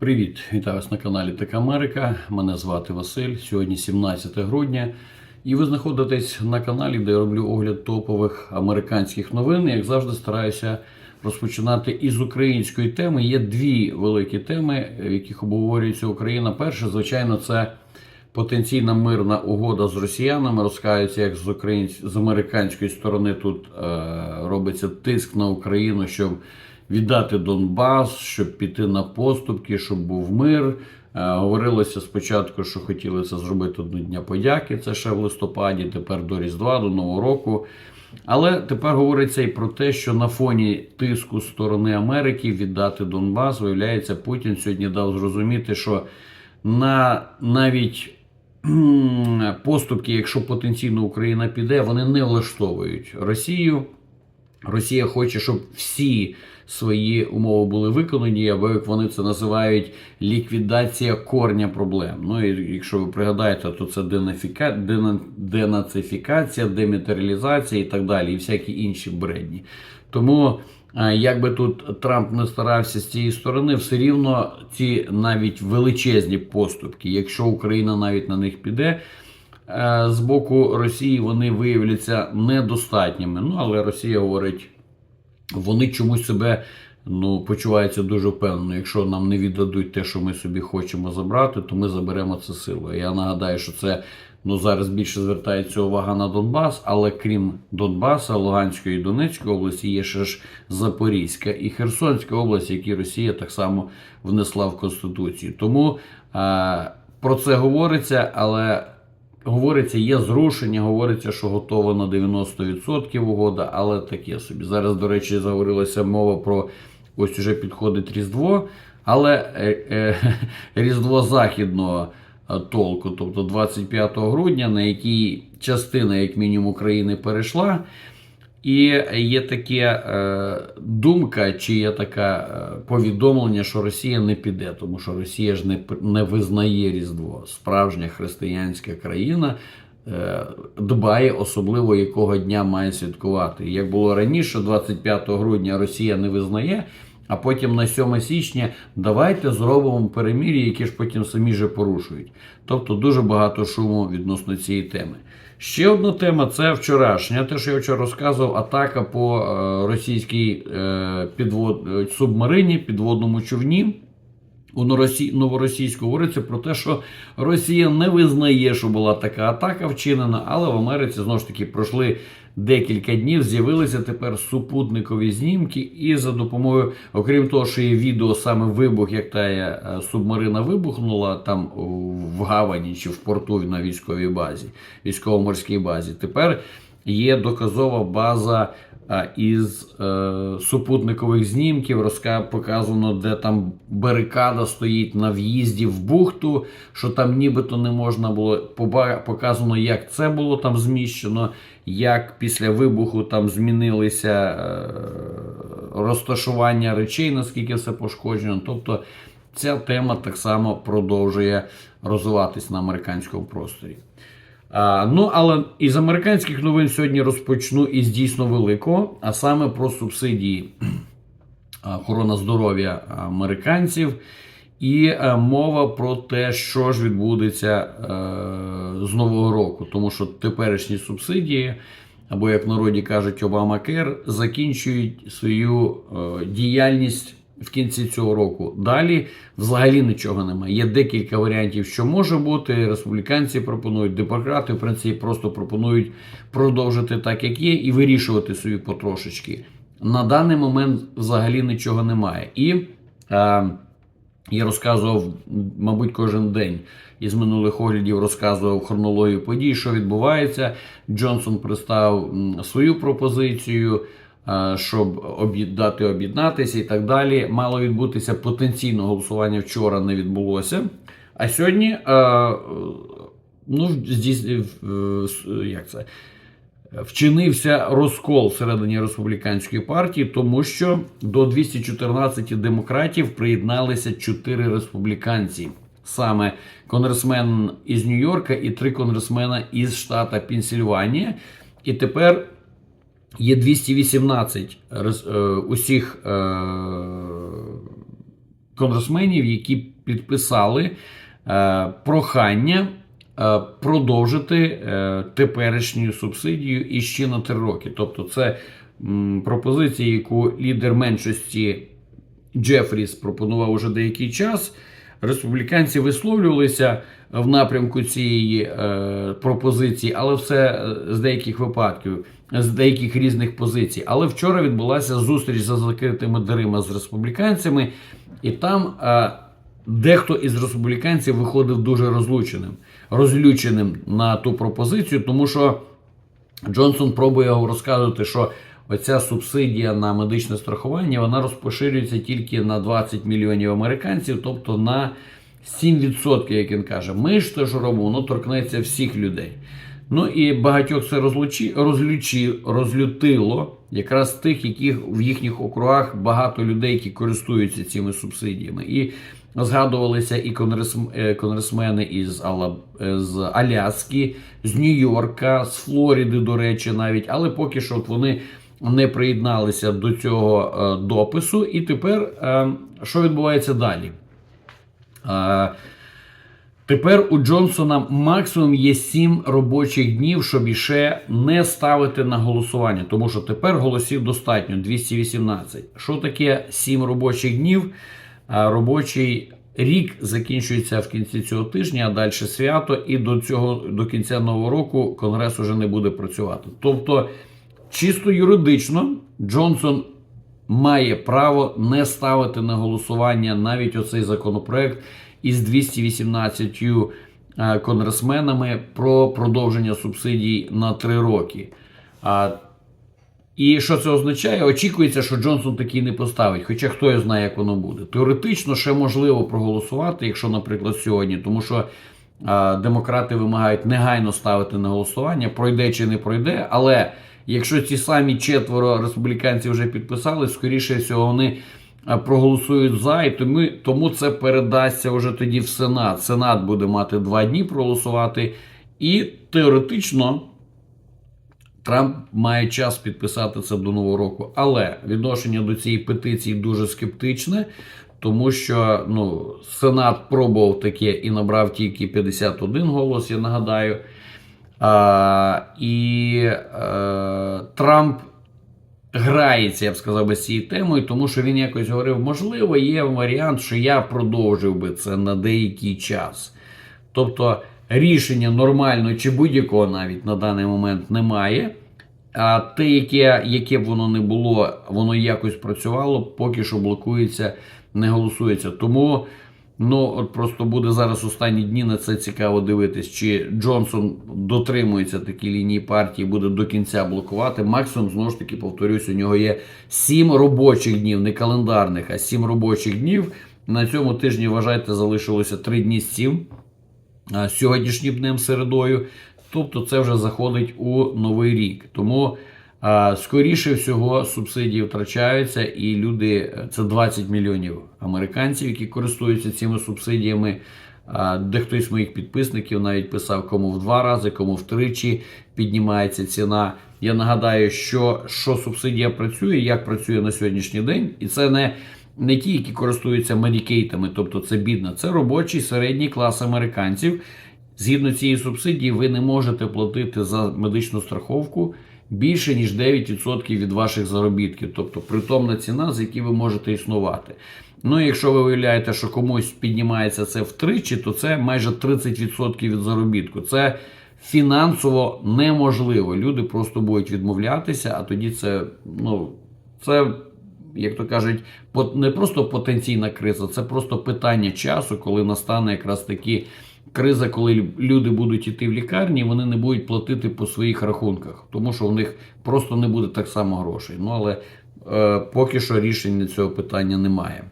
Привіт, вітаю вас на каналі Тек Америка. Мене звати Василь. Сьогодні 17 грудня. І ви знаходитесь на каналі, де я роблю огляд топових американських новин. Як завжди, стараюся розпочинати із української теми. Є дві великі теми, в яких обговорюється Україна. Перше, звичайно, це потенційна мирна угода з росіянами. Розкаються, як з українсь... з американської сторони тут е... робиться тиск на Україну, щоб віддати Донбас, щоб піти на поступки, щоб був мир. Е, Говорилося спочатку, що хотіли це зробити до Дня подяки, це ще в листопаді, тепер до Різдва, до Нового року. Але тепер говориться і про те, що на фоні тиску сторони Америки віддати Донбас, виявляється, Путін сьогодні дав зрозуміти, що на навіть поступки, якщо потенційно Україна піде, вони не влаштовують Росію. Росія хоче, щоб всі свої умови були виконані, або як вони це називають ліквідація корня проблем. Ну і якщо ви пригадаєте, то це денафіка... дена- денацифікація, дематеріалізація і так далі, і всякі інші бредні. Тому. е, Як би тут Трамп не старався з цієї сторони, все рівно ці навіть величезні поступки, якщо Україна навіть на них піде, з боку Росії вони виявляться недостатніми. Ну але Росія говорить, вони чомусь себе ну, почуваються дуже впевнено. Якщо нам не віддадуть те, що ми собі хочемо забрати, то ми заберемо це силою. Я нагадаю, що це ну, зараз більше звертається увага на Донбас, але крім Донбаса, Луганської і Донецької області, є ще ж Запорізька і Херсонська область, які Росія так само внесла в Конституцію. Тому е, про це говориться, але. Говориться, є зрушення, говориться, що готова на 90% угода, але таке собі. Зараз, до речі, заговорилася мова про ось уже підходить Різдво, але е, е, Різдво західного е, толку, тобто 25 грудня, на якій частина, як мінімум, України перейшла. І є таке е, думка, чи є таке повідомлення, що Росія не піде, тому що Росія ж не, не визнає Різдво. Справжня християнська країна е, дбає особливо, якого дня має святкувати. Як було раніше, 25 грудня Росія не визнає. А потім на 7 січня давайте зробимо перемір'я, які ж потім самі же порушують. Тобто дуже багато шуму відносно цієї теми. Ще одна тема це вчорашня. Те, що я вчора розказував, атака по е, російській е, підвод, е, субмарині, підводному човні. У новоросійську говориться про те, що Росія не визнає, що була така атака вчинена, але в Америці знову ж таки пройшли декілька днів. З'явилися тепер супутникові знімки, і за допомогою, окрім того, що є відео саме вибух, як та е, субмарина вибухнула там в Гавані чи в порту на військовій базі, військово-морській базі. Тепер є доказова база із е, супутникових знімків розка показано, де там барикада стоїть на в'їзді в бухту, що там нібито не можна було показано, як це було там зміщено, як після вибуху там змінилися е, розташування речей, наскільки все пошкоджено. Тобто ця тема так само продовжує розвиватись на американському просторі. А, ну, але із американських новин сьогодні розпочну із дійсно великого, а саме про субсидії охорона здоров'я американців. І е, мова про те, що ж відбудеться е, з нового року, тому що теперішні субсидії, або як в народі кажуть, Обамакер, закінчують свою е, діяльність в кінці цього року. Далі взагалі нічого немає. Є декілька варіантів, що може бути. Республіканці пропонують, демократи, в принципі, просто пропонують продовжити так, як є, і вирішувати собі потрошечки. На даний момент взагалі нічого немає. І я розказував, мабуть, кожен день із минулих оглядів розказував хронологію подій, що відбувається. Джонсон представив свою пропозицію, щоб дати об'єднатися і так далі. Мало відбутися потенційно голосування вчора не відбулося. А сьогодні, ну, здійснив, як це? Вчинився розкол всередині республіканської партії, тому що до 214 демократів приєдналися 4 республіканці. Саме конгресмен із Нью-Йорка і три конгресмена із штата Пенсільванія. І тепер є 218 рес- е, усіх е, конгресменів, які підписали е, прохання продовжити е, теперішню субсидію іще на три роки. Тобто, це пропозиція, яку лідер меншості Джефріс пропонував уже деякий час. Республіканці висловлювалися в напрямку цієї е, пропозиції, але все е, з деяких випадків, з деяких різних позицій. Але вчора відбулася зустріч за закритими дверима з республіканцями, і там е, дехто із республіканців виходив дуже розлученим, розлюченим на ту пропозицію, тому що Джонсон пробує розказувати, що оця субсидія на медичне страхування вона розпоширюється тільки на 20 мільйонів американців, тобто на 7%, як він каже. Ми ж те, що робимо, воно торкнеться всіх людей. Ну і багатьох це розлучі, розлючі, розлютило якраз тих, яких в їхніх округах багато людей, які користуються цими субсидіями. І згадувалися і е, конгресмени із, Алла, е, з Аляски, з Нью-Йорка, з Флориди, до речі, навіть, але поки що от вони не приєдналися до цього е, допису. І тепер що відбувається далі? Тепер у Джонсона максимум є 7 робочих днів, щоб іще не ставити на голосування, тому що тепер голосів достатньо 218. Що таке 7 робочих днів? Робочий рік закінчується в кінці цього тижня, а далі свято, і до цього до кінця нового року конгрес уже не буде працювати. Тобто, чисто юридично, Джонсон має право не ставити на голосування навіть оцей законопроект із 218 е, конгресменами про продовження субсидій на 3 роки. І що це означає? Очікується, що Джонсон такий не поставить. Хоча хто його знає, як воно буде. Теоретично ще можливо проголосувати, якщо, наприклад, сьогодні, тому що а, демократи вимагають негайно ставити на голосування, пройде чи не пройде. Але якщо ці самі четверо республіканців вже підписали, скоріше всього вони проголосують за, і тому, тому це передасться вже тоді в Сенат. Сенат буде мати два дні проголосувати, і теоретично. Трамп має час підписати це до нового року, але відношення до цієї петиції дуже скептичне, тому що ну, Сенат пробував таке і набрав тільки 51 голос, я нагадаю. А, і а, Трамп грається, я б сказав, би, з цією темою, тому що він якось говорив: можливо, є варіант, що я продовжив би це на деякий час. Тобто рішення нормального чи будь-якого навіть на даний момент немає. А те, яке, яке б воно не було, воно якось працювало, поки що блокується, не голосується. Тому ну, от просто буде зараз останні дні на це цікаво дивитись, чи Джонсон дотримується такій лінії партії, буде до кінця блокувати. Максимум, знову ж таки, повторюсь, у нього є 7 робочих днів, не календарних, а 7 робочих днів. На цьому тижні, вважайте, залишилося 3 дні з 7 сьогоднішнім днем середою. Тобто це вже заходить у новий рік. Тому скоріше всього субсидії втрачаються, і люди це 20 мільйонів американців, які користуються цими субсидіями. Дехто з моїх підписників навіть писав, кому в два рази, кому втричі піднімається ціна. Я нагадаю, що що субсидія працює, як працює на сьогоднішній день, і це не не ті, які користуються медікейтами, тобто це бідна, це робочий середній клас американців. Згідно цієї субсидії, ви не можете платити за медичну страховку більше ніж 9% від ваших заробітків, тобто притомна ціна, з якій ви можете існувати. Ну, якщо ви виявляєте, що комусь піднімається це втричі, то це майже 30% від заробітку. Це фінансово неможливо. Люди просто будуть відмовлятися, а тоді це, ну, це. Як то кажуть, не просто потенційна криза, це просто питання часу, коли настане якраз такі криза, коли люди будуть йти в лікарні, вони не будуть платити по своїх рахунках, тому що у них просто не буде так само грошей. Ну але е, поки що рішення цього питання немає.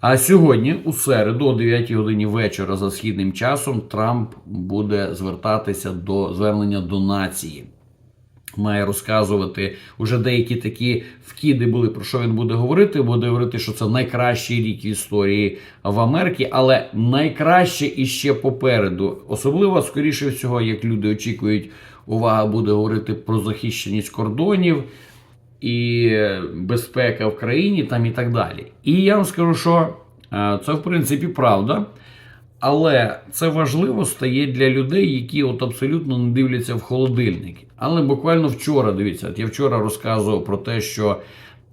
А сьогодні, у середу, о 9 годині вечора, за східним часом, Трамп буде звертатися до звернення до нації. Має розказувати уже деякі такі вкиди були, про що він буде говорити. Буде говорити, що це найкращий рік історії в Америці, але найкраще іще попереду. Особливо, скоріше всього, як люди очікують, увага буде говорити про захищеність кордонів і безпека в країні там і так далі. І я вам скажу, що Е, Це, в принципі, правда. Але це важливо стає для людей, які от абсолютно не дивляться в холодильник. Але буквально вчора, дивіться, от я вчора розказував про те, що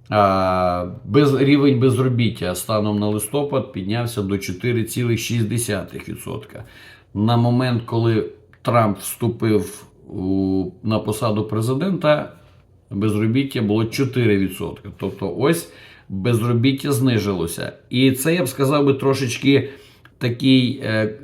а, без, рівень безробіття станом на листопад піднявся до 4,6%. На момент, коли Трамп вступив у, на посаду президента, безробіття було 4%. Тобто, ось безробіття знижилося. І це я б сказав би трошечки такий, е,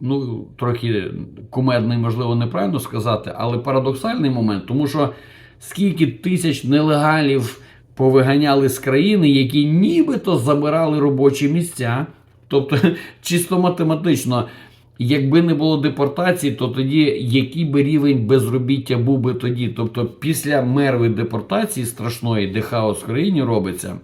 ну, трохи кумедний, можливо, неправильно сказати, але парадоксальний момент, тому що скільки тисяч нелегалів повиганяли з країни, які нібито забирали робочі місця. Тобто, чисто математично, якби не було депортації, то тоді який би рівень безробіття був би тоді? Тобто, після мерви депортації страшної, де хаос в країні робиться,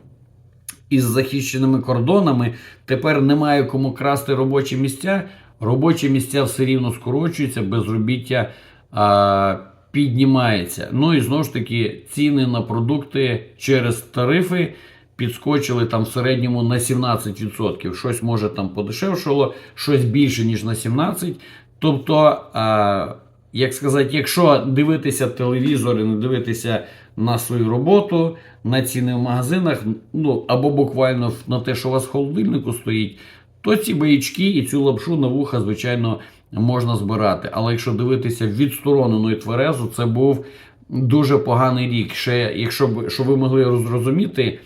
із захищеними кордонами тепер немає кому красти робочі місця. Робочі місця все рівно скорочуються, безробіття а, піднімається. Ну і знову ж таки, ціни на продукти через тарифи підскочили там в середньому на 17%. Щось може там подешевшало, щось більше, ніж на 17%. Тобто, а, як сказати, якщо дивитися телевізор і не дивитися на свою роботу, на ціни в магазинах, ну або буквально на те, що у вас в холодильнику стоїть, то ці баячки і цю лапшу на вуха, звичайно, можна збирати. Але якщо дидивитися відсторонено і тверезо, це був дуже поганий рік. Ще, якщо б щоб ви могли зрозуміти,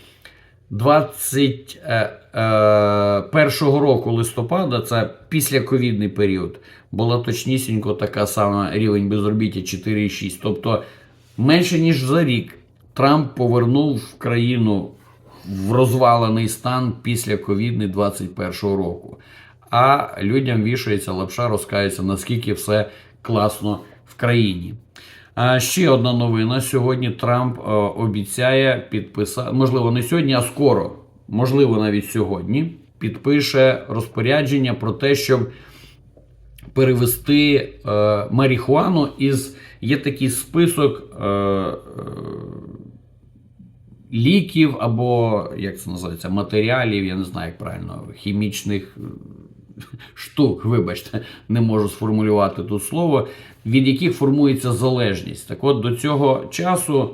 21 року листопада, це післяковідний період, була точнісінько така сама рівень безробіття 4,6. Тобто менше ніж за рік Трамп повернув країну в розвалений стан після ковідний 21 року. А людям вішається лапша, розкається, наскільки все класно в країні. А ще одна новина. Сьогодні Трамп е, обіцяє підписати, можливо, не сьогодні, а скоро, можливо, навіть сьогодні, підпише розпорядження про те, щоб перевести е, марихуану із є такий список е, ліків або як це називається, матеріалів, я не знаю, як правильно, хімічних. Штук, вибачте, не можу сформулювати тут слово, від яких формується залежність. Так от до цього часу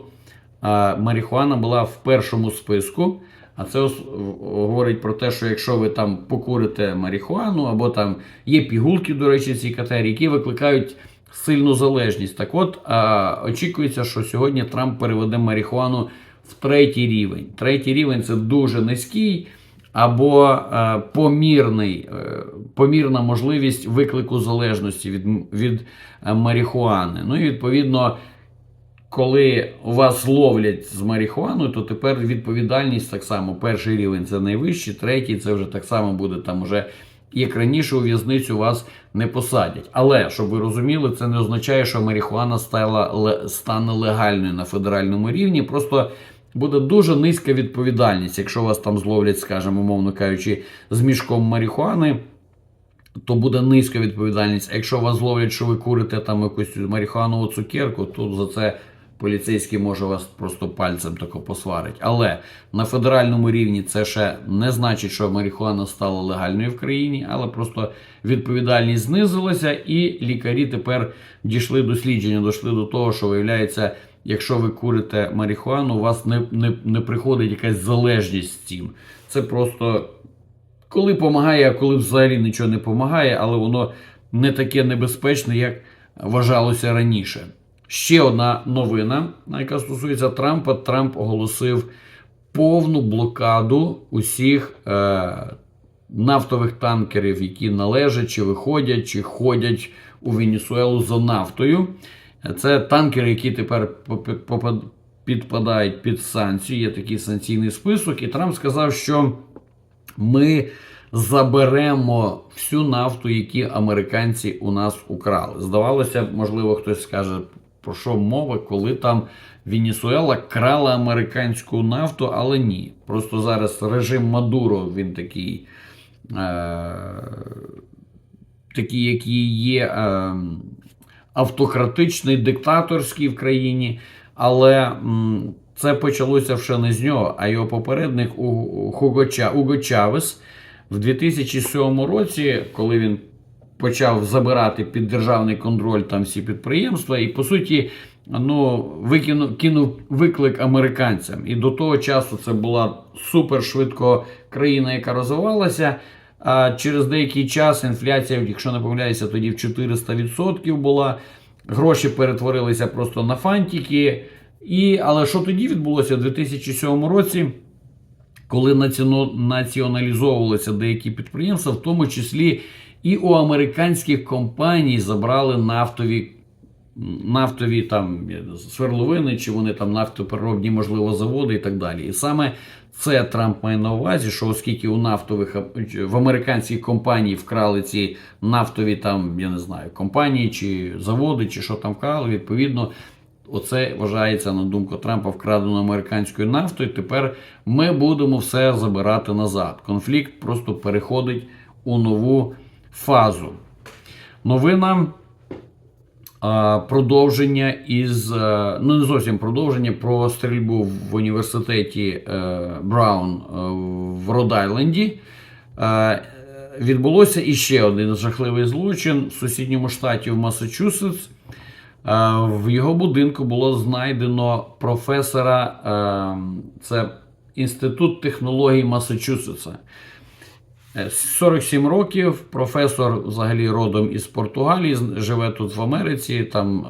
марихуана була в першому списку, а це говорить про те, що якщо ви там покурите марихуану, або там є пігулки, до речі, ці катері, які викликають сильну залежність. Так от а, очікується, що сьогодні Трамп переведе марихуану в третій рівень. Третій рівень це дуже низький або е, помірний, е, помірна можливість виклику залежності від, від е, марихуани. Ну і відповідно, коли вас ловлять з марихуаною, то тепер відповідальність так само. Перший рівень це найвищий, третій це вже так само буде там уже. Як раніше у в'язницю вас не посадять. Але щоб ви розуміли, це не означає, що марихуана стала, стане легальною на федеральному рівні. Просто буде дуже низька відповідальність, якщо вас там зловлять, скажімо, умовно кажучи, з мішком марихуани, то буде низька відповідальність. А якщо вас зловлять, що ви курите там якусь марихуанову цукерку, то за це поліцейський може вас просто пальцем тако посварить. Але на федеральному рівні це ще не значить, що марихуана стала легальною в країні, але просто відповідальність знизилася, і лікарі тепер дійшли дослідження, дійшли до того, що виявляється. Якщо ви курите марихуану, у вас не, не, не приходить якась залежність з цим. Це просто коли допомагає, а коли взагалі нічого не допомагає, але воно не таке небезпечне, як вважалося раніше. Ще одна новина, яка стосується Трампа. Трамп оголосив повну блокаду усіх е, нафтових танкерів, які належать, чи виходять, чи ходять у Венесуелу за нафтою. Це танкери, які тепер підпадають під санкції. Є такий санкційний список. І Трамп сказав, що ми заберемо всю нафту, які американці у нас украли. Здавалося, можливо, хтось скаже, про що мова, коли там Венесуела крала американську нафту, але ні. Просто зараз режим Мадуро він такий. Е- такий, який є е, автократичний, диктаторський в країні. Але це почалося ще не з нього, а його попередник Уго Чавес в 2007 році, коли він почав забирати під державний контроль там всі підприємства, і по суті, ну, викинув кинув виклик американцям. І до того часу це була супершвидко країна, яка розвивалася. Через деякий час інфляція, якщо не помиляюся, тоді в 400% була. Гроші перетворилися просто на фантики. І, але що тоді відбулося у 2007 році? коли націоналізовувалися деякі підприємства, в тому числі і у американських компаній забрали нафтові. Нафтові там сверловини, чи вони там нафтопереробні, можливо, заводи і так далі. І саме це Трамп має на увазі, що оскільки у нафтових в американських компаній вкрали ці нафтові там, я не знаю, компанії чи заводи, чи що там вкрали, відповідно, Оце вважається на думку Трампа вкрадено американською нафтою. Тепер ми будемо все забирати назад. Конфлікт просто переходить у нову фазу. Новина продовження із е, ну не зовсім продовження про стрільбу в університеті е, Браун е, в Род-Айленді. Відбулося іще один жахливий злочин в сусідньому штаті в Масачусетс. В його будинку було знайдено професора, це Інститут технологій Масачусетса. Е, 47 років, професор взагалі родом із Португалії, живе тут в Америці. Там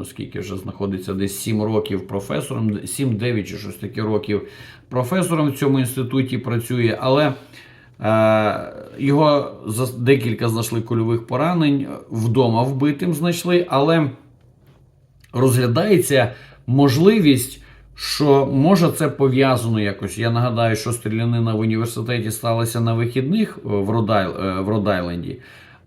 е, скільки вже знаходиться десь 7 років професором, 7-9 чи щось таке років професором в цьому інституті працює, але е, його за декілька знайшли кульових поранень, вдома вбитим знайшли, але розглядається можливість, що може це пов'язано якось. Я нагадаю, що стрілянина в університеті сталася на вихідних е, в Родайл- е, в Род-Айленді.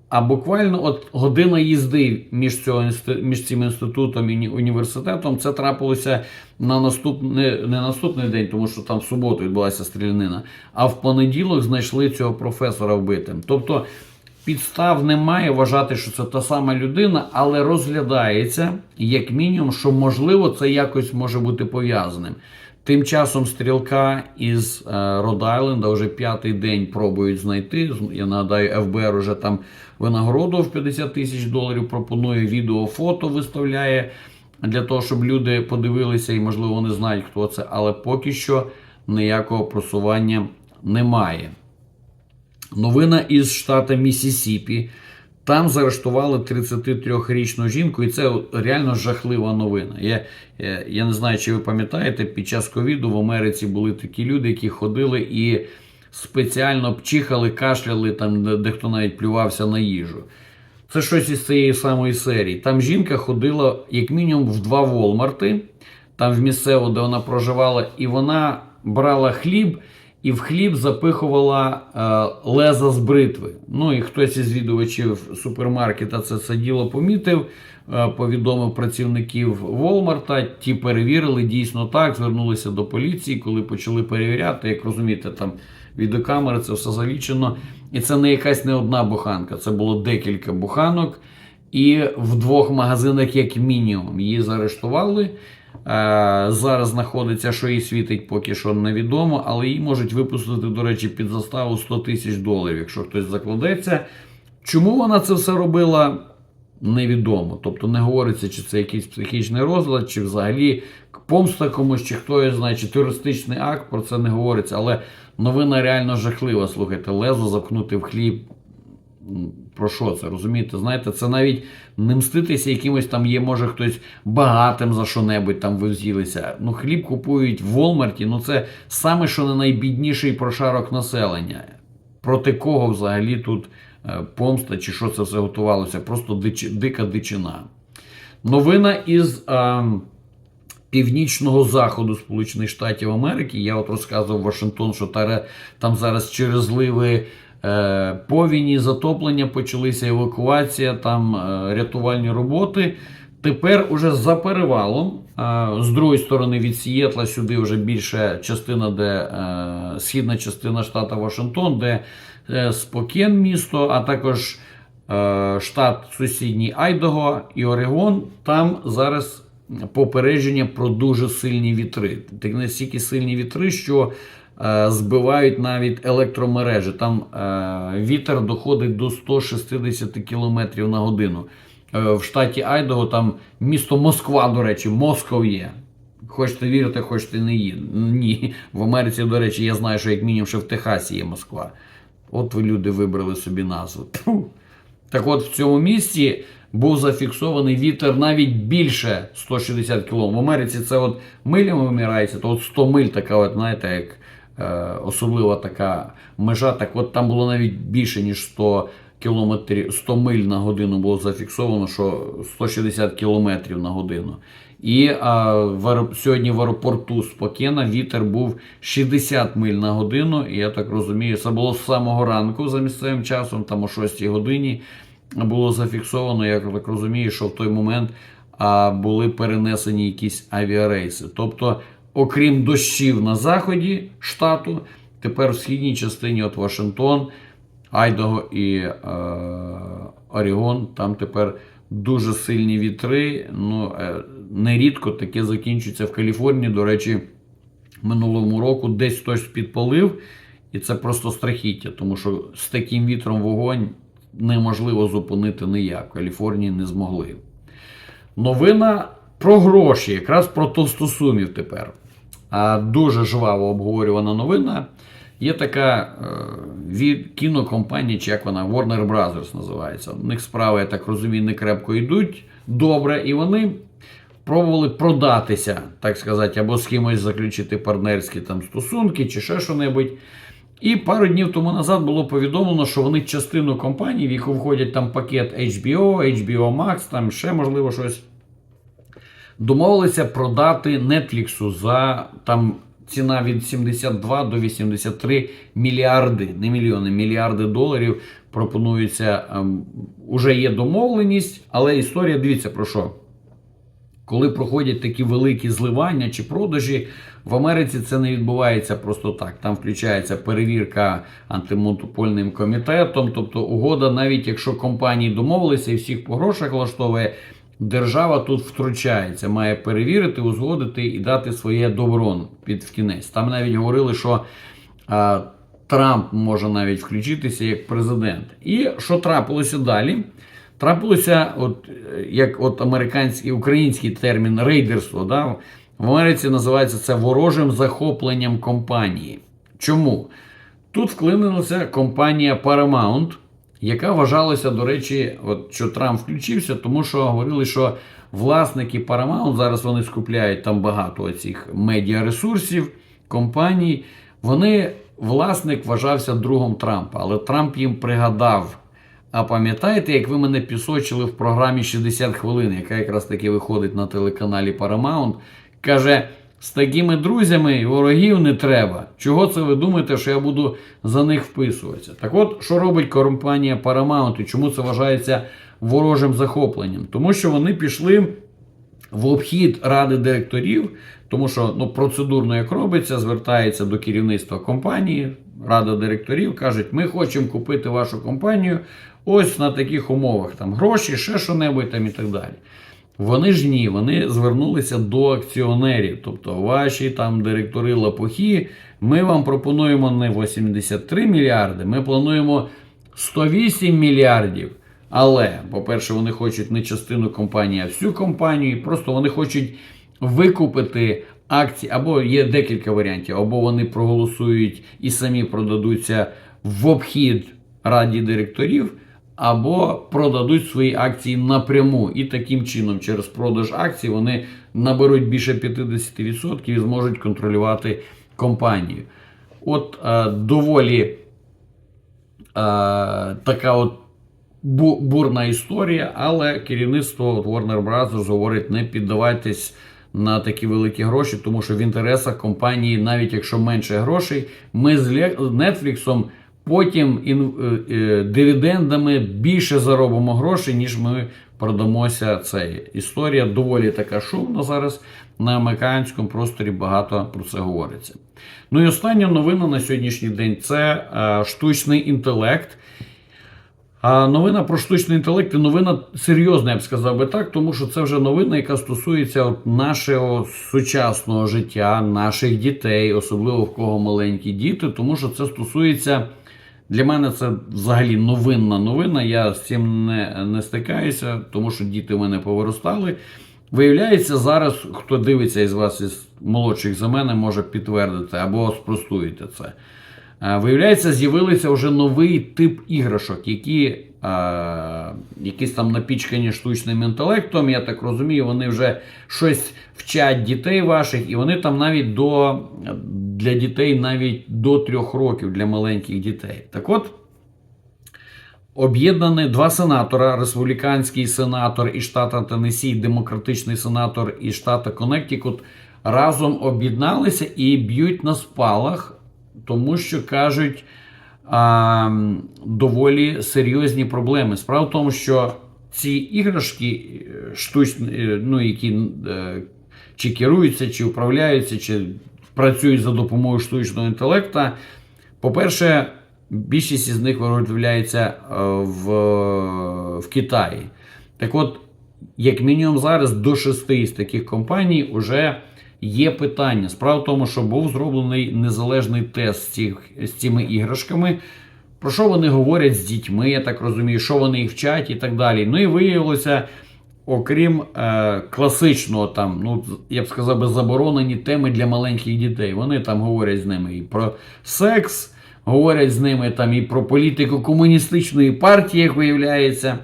А буквально от година їзди між, цього, між цим інститутом і університетом це трапилося на наступний, не наступний день, тому що там в суботу відбулася стрілянина, а в понеділок знайшли цього професора вбитим. Тобто підстав немає вважати, що це та сама людина, але розглядається як мінімум, що можливо це якось може бути пов'язаним. Тим часом стрілка із Род-Айленда вже п'ятий день пробують знайти. Я нагадаю, ФБР уже там винагороду в 50 тисяч доларів пропонує відео, фото виставляє для того, щоб люди подивилися і, можливо, вони знають, хто це, але поки що ніякого просування немає. Новина із штата Місісіпі. Там заарештували 33-річну жінку, і це реально жахлива новина. Я, я, я не знаю, чи ви пам'ятаєте, під час ковіду в Америці були такі люди, які ходили і спеціально пчихали, кашляли, там дехто навіть плювався на їжу. Це щось із цієї самої серії. Там жінка ходила як мінімум в два Волмарти, там в місцево, де вона проживала, і вона брала хліб і в хліб запихувала е, леза з бритви. Ну і хтось із відвідувачів супермаркета це, це діло помітив, е, повідомив працівників Волмарта. Ті перевірили дійсно так, звернулися до поліції, коли почали перевіряти. Як розумієте, там відеокамери це все залічено. І це не якась не одна буханка, це було декілька буханок. І в двох магазинах, як мінімум, її заарештували. Е, Зараз знаходиться, що їй світить, поки що невідомо, але її можуть випустити, до речі, під заставу 100 тисяч доларів, якщо хтось закладеться. Чому вона це все робила? Невідомо. Тобто не говориться, чи це якийсь психічний розлад, чи взагалі помста комусь, чи хтось знає, чи терористичний акт, про це не говориться. Але новина реально жахлива. Слухайте, лезо запхнути в хліб. Про що це? Розумієте? Знаєте, це навіть не мститися якимось там є, може хтось багатим за що-небудь там ви взялися. Ну, хліб купують в Волмарті, ну це саме що не найбідніший прошарок населення. Проти кого взагалі тут е, помста чи що це все готувалося? Просто дич, дика дичина. Новина із е, північного заходу Сполучених Штатів Америки. Я от розказував Вашингтон, що там зараз через зливи. Е, Повіні, затоплення почалися, евакуація, там е, рятувальні роботи. Тепер уже за перевалом, е, з другої сторони від Сієтла сюди вже більше частина, де східна частина штату Вашингтон, де Спокен місто, а також штат сусідній Айдаго і Орегон. Там зараз попередження про дуже сильні вітри. Так настільки сильні вітри, що збивають навіть електромережі. Там е, вітер доходить до 160 км на годину. Е, в штаті Айдаго там місто Москва, до речі, Москов є. Хочете вірити, хочете не є. Ні. В Америці, до речі, я знаю, що як мінімум ще в Техасі є Москва. От ви люди вибрали собі назву. Тьфу. Так от в цьому місці був зафіксований вітер навіть більше 160 км. В Америці це от милями вимирається, то от 100 миль така, от, знаєте, як е, особлива така межа. Так от там було навіть більше, ніж 100 кілометрів, 100 миль на годину було зафіксовано, що 160 кілометрів на годину. І а, в, сьогодні в аеропорту Спокена вітер був 60 миль на годину. І я так розумію, це було з самого ранку за місцевим часом, там о 6 годині було зафіксовано. Я так розумію, що в той момент а, були перенесені якісь авіарейси. Тобто, окрім дощів на заході штату, тепер в східній частині, от Вашингтон, Айдаго і е, Орігон, там тепер дуже сильні вітри. Ну, е, нерідко таке закінчується в Каліфорнії. До речі, минулому року десь хтось підпалив, і це просто страхіття, тому що з таким вітром вогонь неможливо зупинити ніяк. В Каліфорнії не змогли. Новина про гроші, якраз про товстосумів тепер. Дуже жваво обговорювана новина. Є така е, від кінокомпанія, чи як вона, Warner Brothers називається. У них справи, я так розумію, не крепко йдуть добре, і вони пробували продатися, так сказати, або з кимось заключити партнерські там стосунки, чи ще що-небудь. І пару днів тому назад було повідомлено, що вони частину компаній, в яку входять там пакет HBO, HBO Max, там ще можливо щось домовилися продати Netflix за там ціна від 72 до 83 мільярди, не мільйони, мільярди доларів. Пропонується, ем, уже є домовленість, але історія дивіться про що. Коли проходять такі великі зливання чи продажі, в Америці це не відбувається просто так. Там включається перевірка антимонопольним комітетом, тобто угода, навіть якщо компанії домовилися і всіх по грошах влаштовує, держава тут втручається, має перевірити, узгодити і дати своє добро під в кінець. Там навіть говорили, що а, Трамп може навіть включитися як президент. І що трапилося далі? Трапилося, от як от американський український термін рейдерство. Да? В Америці називається це ворожим захопленням компанії. Чому? Тут вклинилася компанія Paramount, яка вважалася, до речі, от що Трамп включився, тому що говорили, що власники Paramount, зараз вони скупляють там багато цих медіаресурсів, компаній. Вони власник вважався другом Трампа, але Трамп їм пригадав. А пам'ятаєте, як ви мене пісочили в програмі 60 хвилин, яка якраз таки виходить на телеканалі Paramount, каже: з такими друзями і ворогів не треба. Чого це ви думаєте, що я буду за них вписуватися? Так от, що робить компанія Paramount і чому це вважається ворожим захопленням? Тому що вони пішли в обхід ради директорів, тому що ну, процедурно як робиться, звертається до керівництва компанії, рада директорів, кажуть, ми хочемо купити вашу компанію ось на таких умовах, там гроші, ще що-небудь там і так далі. Вони ж ні, вони звернулися до акціонерів, тобто ваші там директори лапохи, ми вам пропонуємо не 83 мільярди, ми плануємо 108 мільярдів. Але, по-перше, вони хочуть не частину компанії, а всю компанію. Просто вони хочуть викупити акції, або є декілька варіантів, або вони проголосують і самі продадуться в обхід раді директорів, або продадуть свої акції напряму. І таким чином, через продаж акцій, вони наберуть більше 50% і зможуть контролювати компанію. От е, доволі е, така от бу- бурна історія, але керівництво Warner Bros. говорить, не піддавайтесь на такі великі гроші, тому що в інтересах компанії, навіть якщо менше грошей, ми з Netflix потім е, е, дивідендами більше заробимо грошей, ніж ми продамося. Це історія доволі така шумна зараз. На американському просторі багато про це говориться. Ну і остання новина на сьогоднішній день це е, штучний інтелект. А новина про штучний інтелект і новина серйозна, я б сказав би так, тому що це вже новина, яка стосується от нашого сучасного життя, наших дітей, особливо в кого маленькі діти, тому що це стосується. Для мене це взагалі новинна новина. Я з цим не, не стикаюся, тому що діти в мене повиростали. Виявляється, зараз хто дивиться із вас із молодших за мене, може підтвердити або спростуєте це. Е, Виявляється, з'явилися вже новий тип іграшок, які якісь там напічкані штучним інтелектом. Я так розумію, вони вже щось вчать дітей ваших, і вони там навіть до для дітей навіть до трьох років для маленьких дітей. Так от. Об'єднані два сенатора: республіканський сенатор із штата Теннессі, демократичний сенатор із штата Коннектикут, разом об'єдналися і б'ють на спалах, тому що кажуть а, доволі серйозні проблеми. Справа в тому, що ці іграшки е, штучні, е, ну, які е, чи керуються, чи управляються, чи працюють за допомогою штучного інтелекту, по-перше, більшість із них виготовляється в, в Китаї. Так от, як мінімум, зараз до шести з таких компаній вже є питання. Справа в тому, що був зроблений незалежний тест з, цих, з цими іграшками. Про що вони говорять з дітьми, я так розумію, що вони їх вчать і так далі. Ну і виявилося, окрім е, класичного, там, ну, я б сказав, би, заборонені теми для маленьких дітей. Вони там говорять з ними і про секс, говорять з ними там і про політику комуністичної партії, як виявляється.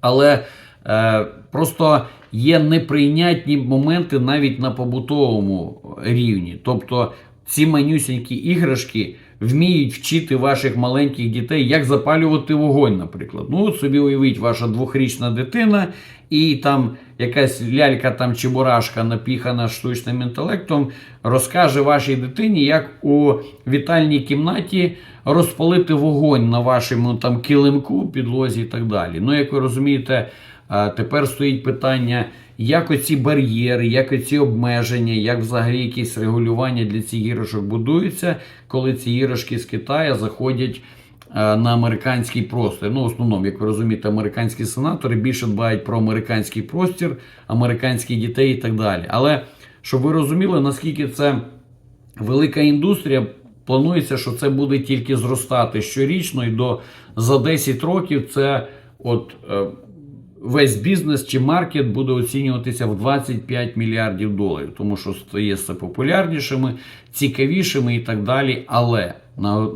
Але е, просто є неприйнятні моменти навіть на побутовому рівні. Тобто ці манюсінькі іграшки вміють вчити ваших маленьких дітей, як запалювати вогонь, наприклад. Ну, от собі уявіть, ваша двохрічна дитина, і там якась лялька там чи бурашка напіхана штучним інтелектом, розкаже вашій дитині, як у вітальній кімнаті розпалити вогонь на вашому там килимку, підлозі і так далі. Ну, як ви розумієте, Тепер стоїть питання, як оці бар'єри, як оці обмеження, як взагалі якісь регулювання для цих іграшок будуються, коли ці іграшки з Китаю заходять е, на американський простір. Ну, в основному, як ви розумієте, американські сенатори більше дбають про американський простір, американських дітей і так далі. Але щоб ви розуміли, наскільки це велика індустрія. Планується, що це буде тільки зростати щорічно, і до за 10 років це от е, весь бізнес чи маркет буде оцінюватися в 25 мільярдів доларів, тому що стає все популярнішими, цікавішими і так далі. Але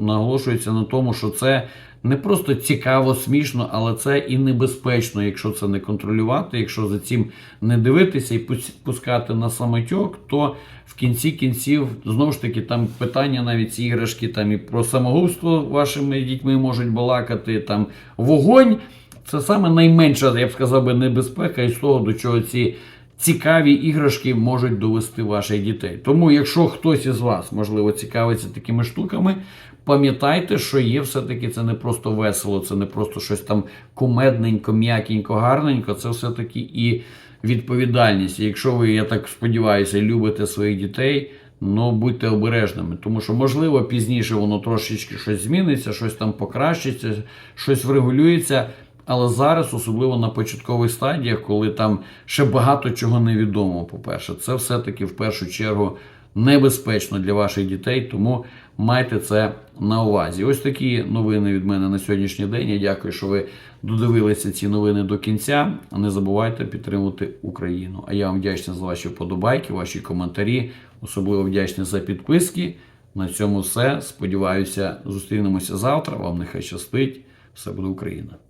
наголошується на тому, що це не просто цікаво, смішно, але це і небезпечно, якщо це не контролювати, якщо за цим не дивитися і пускати на самотьок, то в кінці кінців знову ж таки там питання навіть ці іграшки там і про самогубство вашими дітьми можуть балакати, там вогонь. Це саме найменша, я б сказав би, небезпека із того, до чого ці цікаві іграшки можуть довести ваших дітей. Тому, якщо хтось із вас, можливо, цікавиться такими штуками, пам'ятайте, що є все-таки це не просто весело, це не просто щось там кумедненько, м'якенько, гарненько, це все-таки і відповідальність. І якщо ви, я так сподіваюся, любите своїх дітей. Ну, будьте обережними, тому що, можливо, пізніше воно трошечки щось зміниться, щось там покращиться, щось врегулюється. Але зараз, особливо на початкових стадіях, коли там ще багато чого невідомо, по-перше, це все-таки в першу чергу небезпечно для ваших дітей, тому майте це на увазі. Ось такі новини від мене на сьогоднішній день. Я дякую, що ви додивилися ці новини до кінця. Не забувайте підтримувати Україну. А я вам вдячний за ваші вподобайки, ваші коментарі, особливо вдячний за підписки. На цьому все. Сподіваюся, зустрінемося завтра. Вам нехай щастить. Все буде Україна.